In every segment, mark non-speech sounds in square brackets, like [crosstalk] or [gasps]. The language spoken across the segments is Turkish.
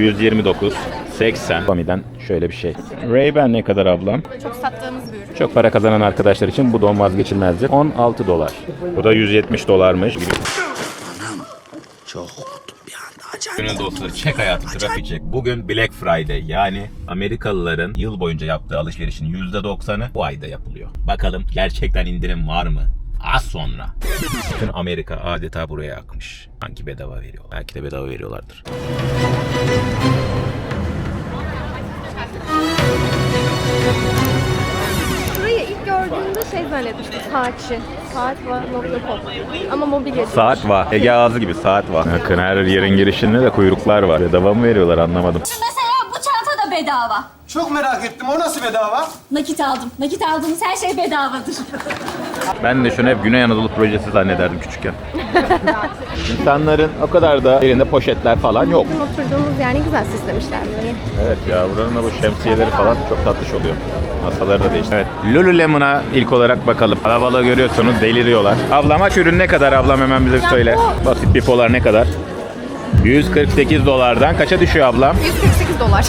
129, 80. Bami'den şöyle bir şey. Ray-Ban ne kadar ablam? Çok sattığımız bir ürün. Çok para kazanan arkadaşlar için bu don vazgeçilmezdir. 16 dolar. Bu da 170 dolarmış. Gönül dostları çek hayatı trafik çek. Bugün Black Friday yani Amerikalıların yıl boyunca yaptığı alışverişin %90'ı bu ayda yapılıyor. Bakalım gerçekten indirim var mı? Az sonra. Bütün Amerika adeta buraya akmış. Sanki bedava veriyor. Belki de bedava veriyorlardır. Burayı ilk gördüğümde şey zannetmiştim. Saatçi. Saat var. .com. Ama mobilya. Saat var. Ege ağzı gibi saat var. Bakın her yerin girişinde de kuyruklar var. Bedava mı veriyorlar anlamadım. Mesela bu çanta da bedava. Çok merak ettim. O nasıl bedava? Nakit aldım. Nakit aldığınız her şey bedavadır. [laughs] Ben de şunu hep Güney Anadolu projesi zannederdim küçükken. [laughs] İnsanların o kadar da elinde poşetler falan yok. Bizim oturduğumuz yani güzel süslemişler böyle. Evet ya buranın da bu şemsiyeleri falan çok tatlış oluyor. Masaları da değişti. Evet Lululemon'a ilk olarak bakalım. Kalabalığı görüyorsunuz deliriyorlar. Ablam aç ürün ne kadar ablam hemen bize söyle. Basit bir polar ne kadar? 148 dolardan kaça düşüyor ablam? 148 dolar.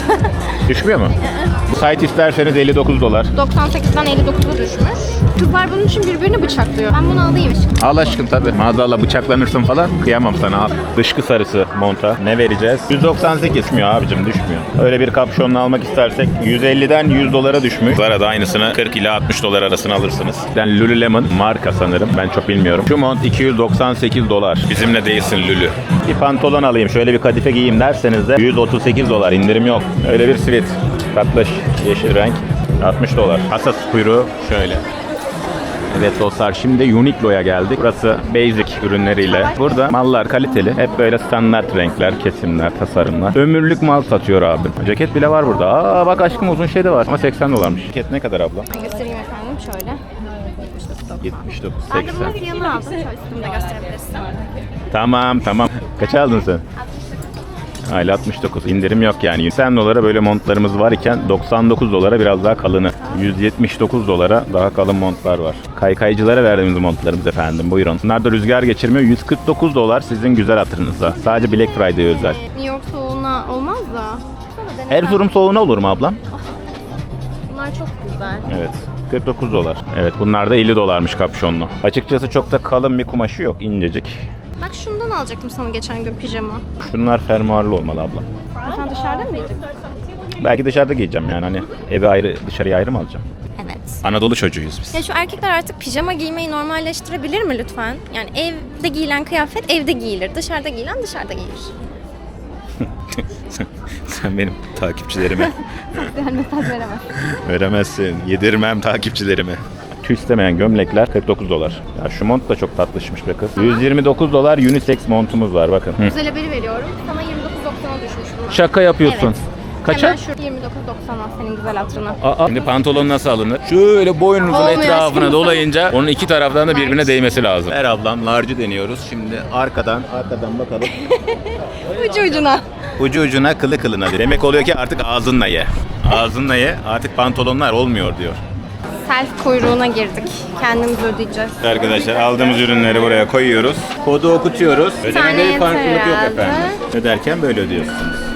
Düşmüyor mu? [laughs] Bu site isterseniz 59 dolar. 98'den 59'a düşmüş. Kızlar bunun için birbirini bıçaklıyor. Ben bunu alayım. Al aşkım tabii. Maazallah bıçaklanırsın falan. Kıyamam sana al. Dışkı sarısı monta. Ne vereceğiz? 198 düşmüyor abicim düşmüyor. Öyle bir kapşonla almak istersek 150'den 100 dolara düşmüş. Zara'da aynısını 40 ila 60 dolar arasına alırsınız. Ben Lululemon marka sanırım. Ben çok bilmiyorum. Şu mont 298 dolar. Bizimle değilsin Lulu. Bir pantolon alayım şöyle bir kadife giyeyim derseniz de 138 dolar indirim yok. Öyle bir sivit. Tatlış yeşil renk. 60 dolar. Asas kuyruğu şöyle. Evet dostlar şimdi Uniqlo'ya geldik. Burası basic ürünleriyle. Burada mallar kaliteli. Hep böyle standart renkler, kesimler, tasarımlar. Ömürlük mal satıyor abi. Ceket bile var burada. Aa bak aşkım uzun şey de var. Ama 80 dolarmış. Ceket ne kadar abla? Göstereyim efendim şöyle. 79, Ben de 80. bunu bir yana aldım. Şöyle üstümde gösterebilirsin. Tamam tamam. Kaça aldın sen? Hala 69. İndirim yok yani. 80 dolara böyle montlarımız var iken 99 dolara biraz daha kalını. 179 dolara daha kalın montlar var. Kaykaycılara verdiğimiz montlarımız efendim. Buyurun. Bunlar da rüzgar geçirmiyor. 149 dolar sizin güzel hatırınıza. Sadece Black Friday özel. New York soğuğuna olmaz da. Erzurum soğuğuna olur mu ablam? Bunlar çok güzel. Evet. 49 dolar. Evet bunlar da 50 dolarmış kapşonlu. Açıkçası çok da kalın bir kumaşı yok. incecik. Bak şundan alacaktım sana geçen gün pijama. Şunlar fermuarlı olmalı abla. Sen dışarıda mıydın? Belki dışarıda giyeceğim yani hani eve ayrı dışarıya ayrı mı alacağım? Evet. Anadolu çocuğuyuz biz. Ya şu erkekler artık pijama giymeyi normalleştirebilir mi lütfen? Yani evde giyilen kıyafet evde giyilir. Dışarıda giyilen dışarıda giyilir. [laughs] Sen benim takipçilerime Yani mesaj veremez. veremezsin. Yedirmem takipçilerime. Tüy istemeyen gömlekler 49 dolar. Ya şu mont da çok tatlışmış be kız. 129 dolar unisex montumuz var bakın. Hı. Güzel haberi veriyorum. Sana 29.90'a düşmüş bunlar. Şaka yapıyorsun. Evet. Kaça? Hemen şu 29.90'a senin güzel hatırına. Aa, şimdi pantolon nasıl alınır? Şöyle boynunuzun Olmuyor etrafına aşkım. [laughs] dolayınca onun iki taraftan da birbirine değmesi lazım. Ver ablam large'ı deniyoruz. Şimdi arkadan arkadan bakalım. [laughs] Ucu ucuna. Ucu ucuna kılı kılına. Demek oluyor ki artık ağzınla ye. Ağzınla ye artık pantolonlar olmuyor diyor. Self kuyruğuna girdik. Kendimiz ödeyeceğiz. Arkadaşlar aldığımız ürünleri buraya koyuyoruz. Kodu okutuyoruz. Ödemede bir yeter farklılık yok herhalde. efendim. Öderken böyle ödüyorsunuz. [laughs]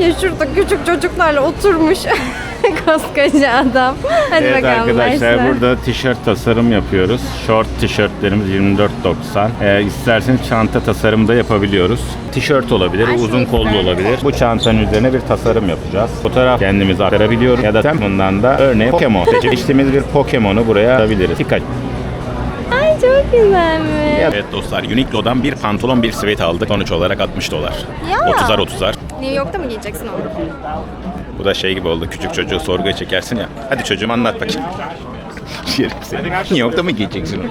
Ya şurada küçük çocuklarla oturmuş. [laughs] [laughs] Koskoca adam. Hadi Evet bakalım. arkadaşlar başla. burada tişört tasarım yapıyoruz. Short tişörtlerimiz 24.90. Ee, isterseniz çanta tasarımı da yapabiliyoruz. Tişört olabilir, Ay, uzun kollu olabilir. Bu çantanın üzerine bir tasarım yapacağız. Fotoğraf kendimiz aktarabiliyoruz ya da bundan da örneğin Pokemon. [laughs] Seçtiğimiz bir Pokemon'u buraya alabiliriz. Dikkat. Ay çok güzelmiş. Evet dostlar Uniqlo'dan bir pantolon bir sweat aldık. Sonuç olarak 60 dolar. Ya. 30'ar 30'ar. New York'ta mı giyeceksin onu? Bu da şey gibi oldu. Küçük çocuğu sorguya çekersin ya. Hadi çocuğum anlat bakayım. New York'ta mı giyeceksin onu?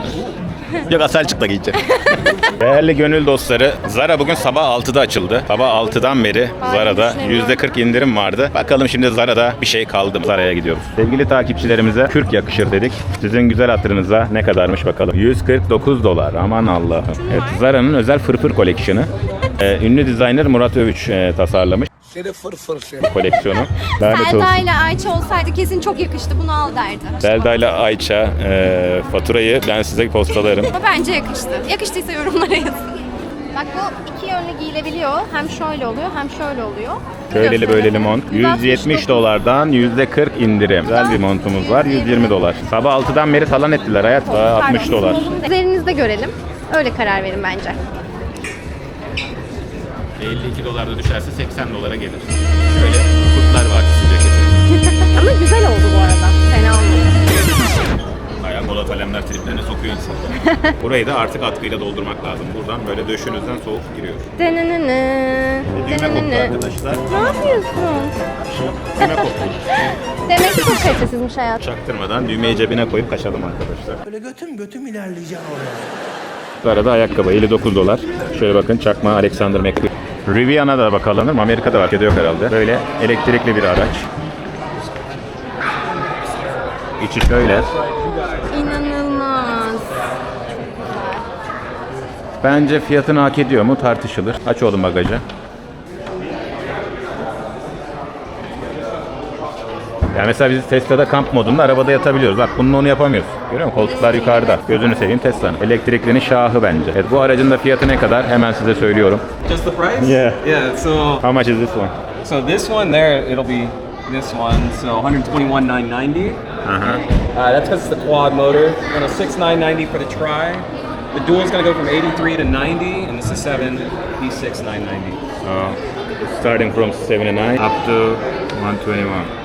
Yok Aselçık'ta giyeceğim. [laughs] Değerli gönül dostları, Zara bugün sabah 6'da açıldı. Sabah 6'dan beri Zara'da düşünemiyorum. %40 indirim vardı. Bakalım şimdi Zara'da bir şey kaldı mı? Zara'ya gidiyoruz. Sevgili takipçilerimize kürk yakışır dedik. Sizin güzel hatırınıza ne kadarmış bakalım. 149 dolar. Aman Allah'ım. Evet, Zara'nın özel fırfır koleksiyonu. Ee, ünlü designer Murat Övüç e, tasarlamış Seni fırfır seni. bu koleksiyonu. Lanet olsun. Selda ile Ayça olsaydı kesin çok yakıştı. Bunu al derdi. Selda ile Ayça e, faturayı ben size postalarım. Ama bence yakıştı. Yakıştıysa yorumlara yazın. Bak bu iki yönlü giyilebiliyor. Hem şöyle oluyor hem şöyle oluyor. Şöyleli Gösterelim. böyleli mont. 170 dolardan %40 indirim. Güzel bir montumuz var. 120 dolar. Sabah 6'dan beri talan ettiler hayat. Daha 60 dolar. Üzerinizde görelim. Öyle karar verin bence. 52 dolarda düşerse 80 dolara gelir. Şöyle Kurtlar Vadisi ceketi. [laughs] Ama güzel oldu bu arada. Fena olmadı. Bayağı mola kalemler triplerine sokuyor insanları. [laughs] Burayı da artık atkıyla doldurmak lazım. Buradan böyle döşünüzden soğuk giriyor. Denenene. Düğme koptu Denenene. arkadaşlar. Ne yapıyorsun? [laughs] Düğme koptu. Demek ki çok kalitesizmiş hayat. Çaktırmadan düğmeyi cebine koyup kaçalım arkadaşlar. Böyle götüm götüm ilerleyeceğim oraya. Bu arada ayakkabı 59 dolar. Şöyle bakın çakma Alexander McQueen. Rivian'a da bakalım. Amerika'da var. Türkiye'de yok herhalde. Böyle elektrikli bir araç. İçi şöyle. İnanılmaz. Bence fiyatını hak ediyor mu tartışılır. Aç oğlum bagajı. Yani mesela biz Tesla'da kamp modunda arabada yatabiliyoruz. Bak bunun onu yapamıyoruz. Görüyor musun? Koltuklar yukarıda. Gözünü seveyim Tesla'nın. Elektriklinin şahı bence. Evet bu aracın da fiyatı ne kadar? Hemen size söylüyorum. Just the price? Yeah. Yeah. So How much is this one? so this one there, it'll be this one. So 121,990. Uh-huh. Uh, that's because it's the quad motor. And a 6,990 for the tri. The dual is gonna go from 83 to 90, and this is seven. He's 6,990. Uh, starting from 79 up to 121.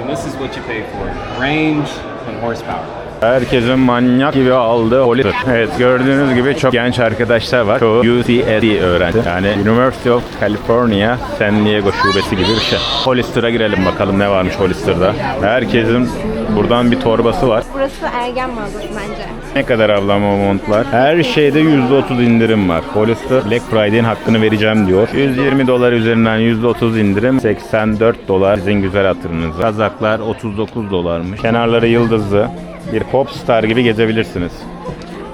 And this is what you pay for: range and horsepower. Herkesin manyak gibi aldığı Hollister. Evet gördüğünüz gibi çok genç arkadaşlar var. Çoğu UCSD öğrenci. Yani University of California San Diego şubesi gibi bir şey. Hollister'a girelim bakalım ne varmış Hollister'da. Herkesin buradan bir torbası var. Burası ergen mağazası bence. Ne kadar ablam o montlar? Her şeyde %30 indirim var. Hollister Black Friday'in hakkını vereceğim diyor. 120 dolar üzerinden %30 indirim. 84 dolar sizin güzel hatırınıza. Kazaklar 39 dolarmış. Kenarları yıldızlı. Bir popstar gibi gezebilirsiniz.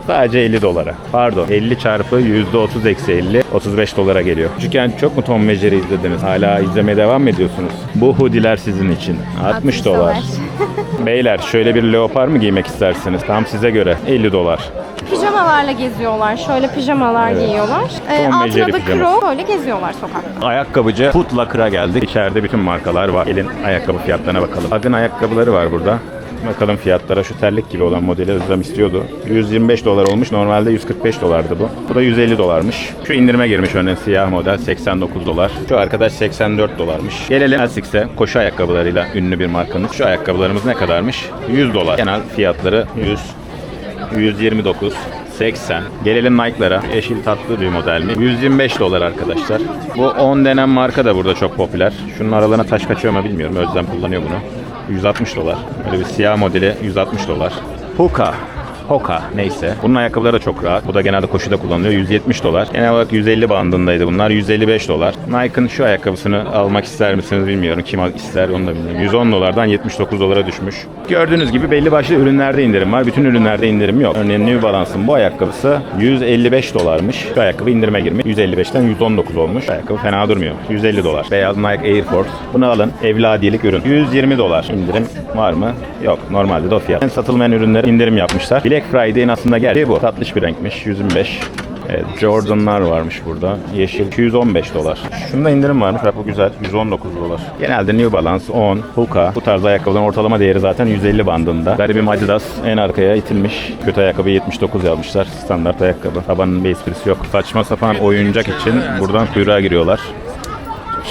Sadece 50 dolara. Pardon 50 çarpı %30 eksi 50 35 dolara geliyor. Küçükken çok mu Tom ve Jerry izlediniz? Hala izlemeye devam mı ediyorsunuz? Bu hoodiler sizin için. 60 dolar. [laughs] Beyler şöyle bir leopar mı giymek istersiniz? Tam size göre 50 dolar. Pijamalarla geziyorlar. Şöyle pijamalar giyiyorlar. Ee, Tom altına da pijaması. kro böyle geziyorlar sokakta. Ayakkabıcı Foot Locker'a geldik. İçeride bütün markalar var. Gelin ayakkabı fiyatlarına bakalım. Agın ayakkabıları var burada. Bakalım fiyatlara şu terlik gibi olan modeli Özlem istiyordu. 125 dolar olmuş. Normalde 145 dolardı bu. Bu da 150 dolarmış. Şu indirime girmiş örneğin siyah model 89 dolar. Şu arkadaş 84 dolarmış. Gelelim Asics'e koşu ayakkabılarıyla ünlü bir markanın. Şu ayakkabılarımız ne kadarmış? 100 dolar. Genel fiyatları 100 129 80. Gelelim Nike'lara. Yeşil tatlı bir model mi? 125 dolar arkadaşlar. Bu 10 denen marka da burada çok popüler. Şunun aralarına taş kaçıyor mu bilmiyorum. Özlem kullanıyor bunu. 160 dolar. Böyle bir siyah modeli 160 dolar. Hoka. Hoka neyse. Bunun ayakkabıları da çok rahat. Bu da genelde koşuda kullanılıyor. 170 dolar. Genel olarak 150 bandındaydı bunlar. 155 dolar. Nike'ın şu ayakkabısını almak ister misiniz bilmiyorum. Kim ister onu da bilmiyorum. 110 dolardan 79 dolara düşmüş. Gördüğünüz gibi belli başlı ürünlerde indirim var. Bütün ürünlerde indirim yok. Örneğin New Balance'ın bu ayakkabısı 155 dolarmış. Şu ayakkabı indirime girmiş. 155'ten 119 olmuş. Ayakkabı fena durmuyor. 150 dolar. Beyaz Nike Air Force. Bunu alın. Evladiyelik ürün. 120 dolar. İndirim var mı? Yok. Normalde de o fiyat. En satılmayan ürünlere indirim yapmışlar. Black Friday'in aslında geldiği bu. Tatlış bir renkmiş. 125. Evet, Jordan'lar varmış burada. Yeşil 215 dolar. Şunda indirim varmış. Bak bu güzel. 119 dolar. Genelde New Balance, On, Hoka. Bu tarz ayakkabıların ortalama değeri zaten 150 bandında. Garibim Adidas en arkaya itilmiş. Kötü ayakkabı 79 yazmışlar. Standart ayakkabı. Tabanın bir esprisi yok. Saçma sapan oyuncak için buradan kuyruğa giriyorlar.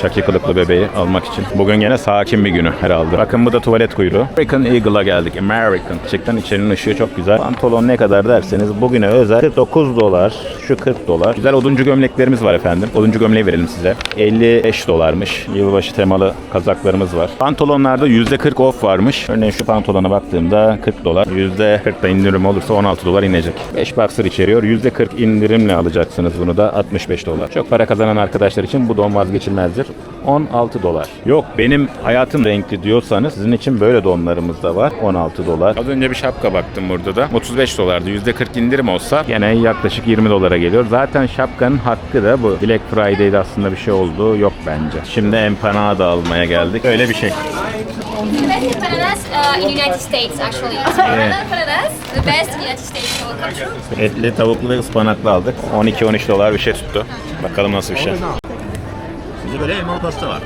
Şaki kılıklı bebeği almak için. Bugün gene sakin bir günü herhalde. Bakın bu da tuvalet kuyruğu. American Eagle'a geldik. American. Gerçekten içerinin ışığı çok güzel. Pantolon ne kadar derseniz bugüne özel 49 dolar. Şu 40 dolar. Güzel oduncu gömleklerimiz var efendim. Oduncu gömleği verelim size. 55 dolarmış. Yılbaşı temalı kazaklarımız var. Pantolonlarda %40 off varmış. Örneğin şu pantolona baktığımda 40 dolar. %40 da indirim olursa 16 dolar inecek. 5 boxer içeriyor. %40 indirimle alacaksınız bunu da 65 dolar. Çok para kazanan arkadaşlar için bu don vazgeçilmezdir. Nedir? 16 dolar. Yok benim hayatım renkli diyorsanız sizin için böyle donlarımız da var. 16 dolar. Az önce bir şapka baktım burada da. 35 dolardı. %40 indirim olsa gene yaklaşık 20 dolara geliyor. Zaten şapkanın hakkı da bu. Black Friday'de aslında bir şey oldu. Yok bence. Şimdi empanada almaya geldik. Öyle bir şey. Best empanadas uh, in United States actually. Empanadas, the best in United States. To. Etli, tavuklu ve ıspanaklı aldık. 12-13 dolar bir şey tuttu. Bakalım nasıl bir şey. Sizde böyle elmalı pasta var.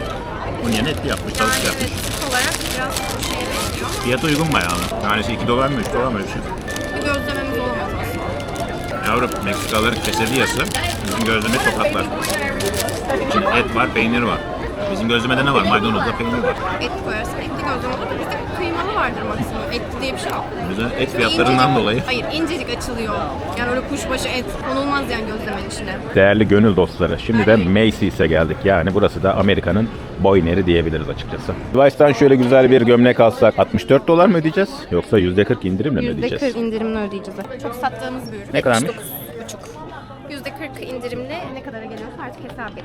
Bunun yerine etli yapmış, tavuk yapmış. olarak biraz şeye benziyor. Fiyat uygun bayağı. Tanesi 2 dolar mı 3 dolar mı öyle bir şey. Bir gözlememiz olamaz aslında. Yavrum Meksikalıların quesadillası bizim gözleme tokatlar. Şimdi et var, peynir var. Bizim gözlemede ne var? Maydanozla peynir var. Et koyarsan etli gözleme olur da bizde kıymalı vardır maksimum. Etli diye bir şey yok. Bize et fiyatlarından İncecik- dolayı. Hayır incecik açılıyor. Yani öyle kuşbaşı et konulmaz yani gözlemenin içine. Değerli gönül dostları, şimdi de Macy's'e geldik. Yani burası da Amerika'nın boyneri diyebiliriz açıkçası. Levi's'tan şöyle güzel bir gömlek alsak 64 dolar mı ödeyeceğiz? Yoksa %40 indirimle mi ödeyeceğiz? %40 indirimle ödeyeceğiz. Çok sattığımız bir ürün. Ne kadarmış? 79,5. %40 indirimle ne kadara geliyorsa artık hesap edin.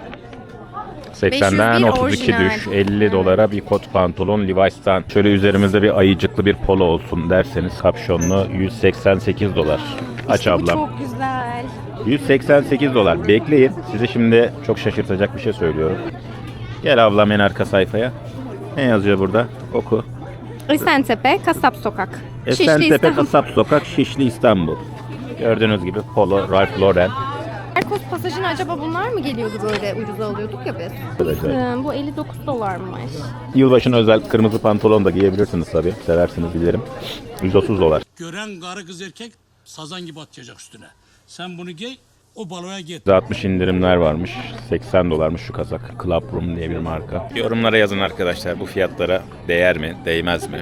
80'den 501 32 orijinal. düş. 50 dolara bir kot pantolon Levi's'tan. Şöyle üzerimizde bir ayıcıklı bir polo olsun derseniz kapşonlu 188 dolar. Aç Bu ablam. çok güzel. 188 dolar. Bekleyin. Size şimdi çok şaşırtacak bir şey söylüyorum. Gel ablam en arka sayfaya. Ne yazıyor burada? Oku. Esentepe, Kasap Sokak. Şişli Esentepe İstanbul. Kasap Sokak, Şişli İstanbul. Gördüğünüz gibi Polo, Ralph Lauren. Erkos pasajına acaba bunlar mı geliyordu böyle ucuza alıyorduk ya biz? Arkadaşlar. Hmm, bu 59 dolarmış. Yılbaşına özel kırmızı pantolon da giyebilirsiniz tabii. Seversiniz bilirim. 130 dolar. Gören karı kız erkek sazan gibi atacak üstüne. Sen bunu giy, o baloya git. 60 indirimler varmış. 80 dolarmış şu kazak. Club Room diye bir marka. Yorumlara yazın arkadaşlar bu fiyatlara değer mi, değmez mi?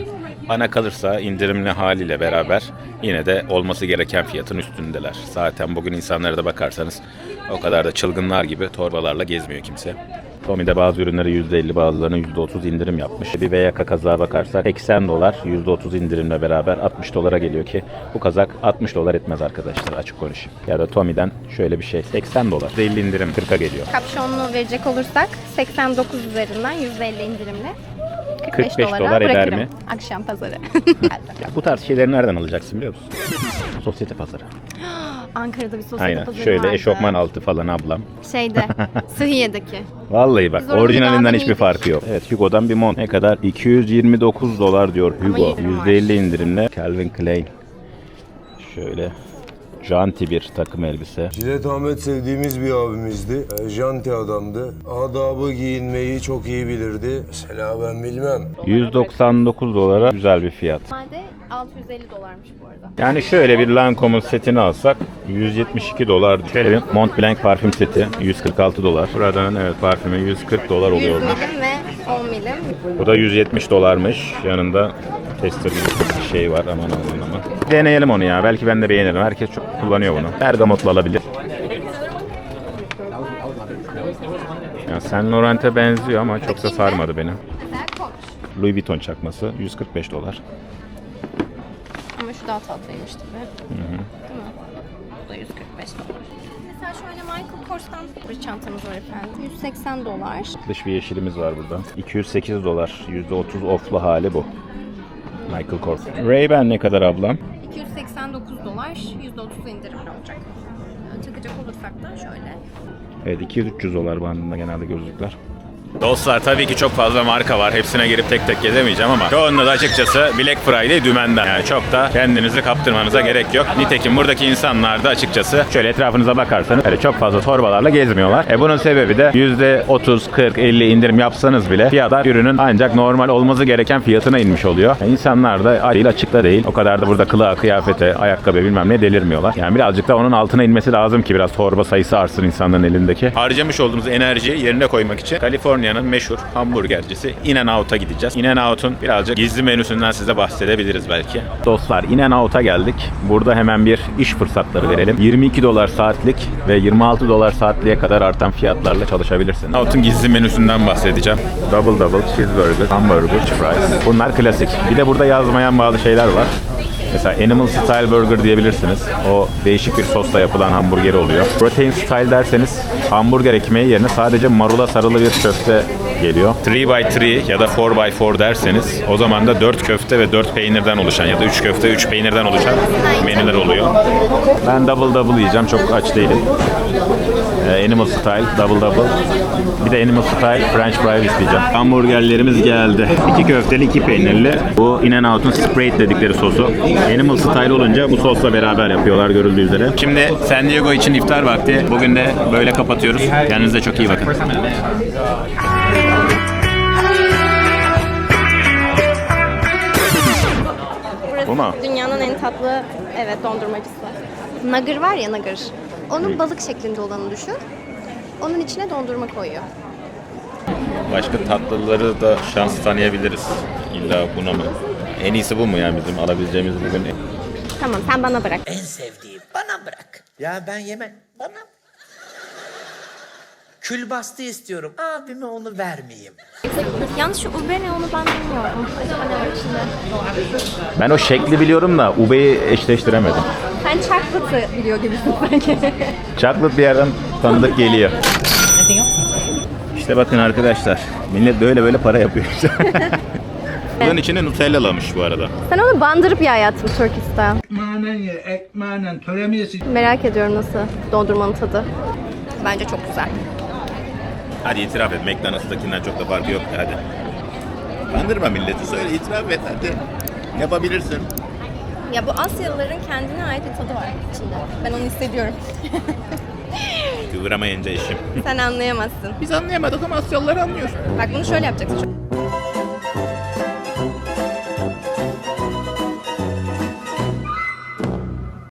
Bana kalırsa indirimli haliyle beraber yine de olması gereken fiyatın üstündeler. Zaten bugün insanlara da bakarsanız o kadar da çılgınlar gibi torbalarla gezmiyor kimse. Tommy'de bazı ürünlere %50 bazılarına %30 indirim yapmış. Bir VYK kazağa bakarsak 80 dolar %30 indirimle beraber 60 dolara geliyor ki bu kazak 60 dolar etmez arkadaşlar açık konuşayım. Ya da Tommy'den şöyle bir şey 80 dolar. %50 indirim 40'a geliyor. Kapşonlu verecek olursak 89 üzerinden %50 indirimle 45, 45 dolara dolar eder mi? Akşam pazarı. Ya bu tarz şeyleri nereden alacaksın biliyor musun? Sosyete pazarı. [gasps] Ankara'da bir sosyete Aynen. pazarı Şöyle vardı. eşofman altı falan ablam. Şeyde, [laughs] Sıhiye'deki. Vallahi bak Biz orada orijinalinden hiçbir yedik. farkı yok. Evet Hugo'dan bir mont. Ne kadar? 229 dolar diyor Hugo. indirim var. %50 indirimle. Calvin Klein. Şöyle janti bir takım elbise. Cilet Ahmet sevdiğimiz bir abimizdi. E, Janti adamdı. Adabı giyinmeyi çok iyi bilirdi. Mesela ben bilmem. 199 dolara güzel bir fiyat. Normalde 650 dolarmış bu arada. Yani şöyle bir Lancome'un setini alsak 172 dolar. Şöyle bir Montblanc parfüm seti 146 dolar. Buradan evet parfümü 140 dolar 100 oluyormuş. milim ve 10 milim. Bu da 170 dolarmış. Yanında tester bir şey var aman aman aman. Deneyelim onu ya. Belki ben de beğenirim. Herkes çok kullanıyor bunu. Bergamotlu alabilir. Ya Saint Laurent'e benziyor ama çok da sarmadı beni. Louis Vuitton çakması 145 dolar. Ama şu daha tatlıymış tabii. Değil mi? Bu da 145 dolar. Şöyle Michael Kors'tan bir çantamız var efendim. 180 dolar. Dış bir yeşilimiz var burada. 208 dolar. %30 off'lu hali bu. Michael Kors. Ray-Ban ne kadar ablam? 289 dolar. %30 indirimli olacak. Takacak olursak da şöyle. Evet 200-300 dolar bandında genelde gözlükler. Dostlar tabii ki çok fazla marka var. Hepsine girip tek tek gezemeyeceğim ama çoğunda da açıkçası Black Friday dümenden. Yani çok da kendinizi kaptırmanıza gerek yok. Nitekim buradaki insanlar da açıkçası şöyle etrafınıza bakarsanız öyle çok fazla torbalarla gezmiyorlar. E bunun sebebi de %30, 40, 50 indirim yapsanız bile fiyatlar ürünün ancak normal olması gereken fiyatına inmiş oluyor. E insanlar da arayla açıkta değil. O kadar da burada kılığa, kıyafete, ayakkabı bilmem ne delirmiyorlar. Yani birazcık da onun altına inmesi lazım ki biraz torba sayısı artsın insanların elindeki. Harcamış olduğumuz enerjiyi yerine koymak için Kaliforniya'nın meşhur hamburgercisi In-N-Out'a gideceğiz. In-N-Out'un birazcık gizli menüsünden size bahsedebiliriz belki. Dostlar In-N-Out'a geldik. Burada hemen bir iş fırsatları verelim. 22 dolar saatlik ve 26 dolar saatliğe kadar artan fiyatlarla çalışabilirsiniz. Out'un gizli menüsünden bahsedeceğim. Double double cheeseburger, hamburger, fries. Bunlar klasik. Bir de burada yazmayan bazı şeyler var. Mesela Animal Style Burger diyebilirsiniz. O değişik bir sosla yapılan hamburgeri oluyor. Protein Style derseniz hamburger ekmeği yerine sadece marula sarılı bir köfte geliyor. 3x3 ya da 4x4 derseniz o zaman da 4 köfte ve 4 peynirden oluşan ya da 3 köfte 3 peynirden oluşan menüler oluyor. Ben double double yiyeceğim. Çok aç değilim. Ee, Animal Style, Double Double. Bir de Animal Style French Fry isteyeceğim. Hamburgerlerimiz geldi. İki köfteli, iki peynirli. Bu In-N-Out'un Sprite dedikleri sosu. Animal Style olunca bu sosla beraber yapıyorlar görüldüğü üzere. Şimdi San Diego için iftar vakti. Bugün de böyle kapatıyoruz. Kendinize çok iyi bakın. Burası dünyanın en tatlı evet dondurmacısı. Nugger var ya nugger. Onun balık şeklinde olanı düşün. Onun içine dondurma koyuyor. Başka tatlıları da şans tanıyabiliriz. İlla buna mı? En iyisi bu mu yani bizim alabileceğimiz bugün? Tamam sen bana bırak. En sevdiğim bana bırak. Ya ben yemem. Bana. Külbastı istiyorum. Abime onu vermeyeyim. Yalnız şu ube ne onu ben bilmiyorum. Acaba ne var içinde? Ben o şekli biliyorum da Ube'yi eşleştiremedim. Sen chocolate'ı biliyor gibisin sanki. Chocolate bir yerden tanıdık geliyor. İşte bakın arkadaşlar. Millet böyle böyle para yapıyor işte. [laughs] Bunun içine Nutella'lamış bu arada. Sen onu bandırıp ye hayatım Turkey style. ekmeğine ekmeğine töremiyesi Merak ediyorum nasıl dondurmanın tadı. Bence çok güzel. Hadi itiraf et. McDonald's'takinden çok da farkı yok. Hadi. Kandırma milleti. Söyle itiraf et hadi. Yapabilirsin. Ya bu Asyalıların kendine ait bir tadı var içinde. Ben onu hissediyorum. [laughs] Kıvıramayınca işim. Sen anlayamazsın. Biz anlayamadık ama Asyalılar anlıyor. Bak bunu şöyle yapacaksın.